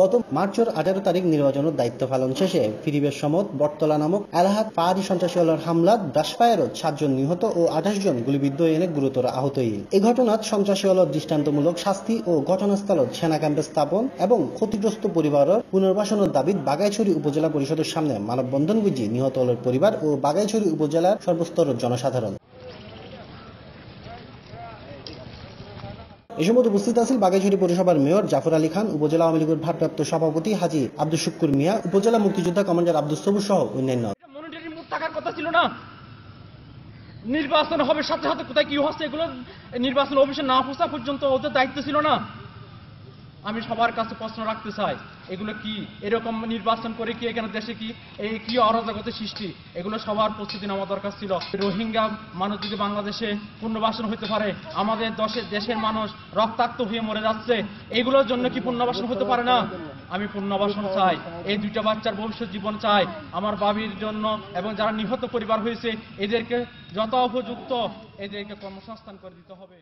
গত মার্চের আঠারো তারিখ নির্বাচনের দায়িত্ব পালন শেষে ফিরিবেশ সমত বটতলা নামক এলাহাত পাহাড়ি সন্ত্রাসীওয়ালার হামলাত ব্রাসফায়ারত সাতজন নিহত ও আঠাশ জন গুলিবিদ্ধ এনে গুরুতর আহত এই ঘটনাত সন্ত্রাসীওয়ালার দৃষ্টান্তমূলক শাস্তি ও ঘটনাস্থলত সেনা ক্যাম্পে স্থাপন এবং ক্ষতিগ্রস্ত পরিবারের পুনর্বাসনের দাবিত বাগাইছড়ি উপজেলা পরিষদের সামনে মানববন্ধন গুজি নিহত হলের পরিবার ও বাগাইছড়ি উপজেলার সর্বস্তরের জনসাধারণ। এ সময় উপস্থিত আছেন বাগাইছড়ি পৌরসভার মেয়র জাফর আলী খান, উপজেলা আওয়ামী লীগের ভারপ্রাপ্ত সভাপতি হাজি আব্দুল শুক্কুর মিয়া, উপজেলা মুক্তিযোদ্ধা কমান্ডার আব্দুল সবুর সহ অন্যান্য। কথা ছিল না। নির্বাচন হবে সাথে সাথে, কোথায় কি হচ্ছে এগুলো? নির্বাচন অফিসে না পৌঁছা পর্যন্ত ওদের দায়িত্ব ছিল না। আমি সবার কাছে প্রশ্ন রাখতে চাই, এগুলো কি? এরকম নির্বাচন করে কি এখানে দেশে কি এই কি অরাজকতা সৃষ্টি? এগুলো সবার প্রস্তুতি নেওয়া দরকার ছিল। রোহিঙ্গা মানুষ যদি বাংলাদেশে পুনর্বাসন হতে পারে, আমাদের দেশের দেশের মানুষ রক্তাক্ত হয়ে মরে যাচ্ছে, এগুলোর জন্য কি পুনর্বাসন হতে পারে না? আমি পুনর্বাসন চাই। এই দুইটা বাচ্চার ভবিষ্যৎ জীবন চাই। আমার বাবির জন্য এবং যারা নিহত পরিবার হয়েছে, এদেরকে যত উপযুক্ত এদেরকে কর্মসংস্থান করে দিতে হবে।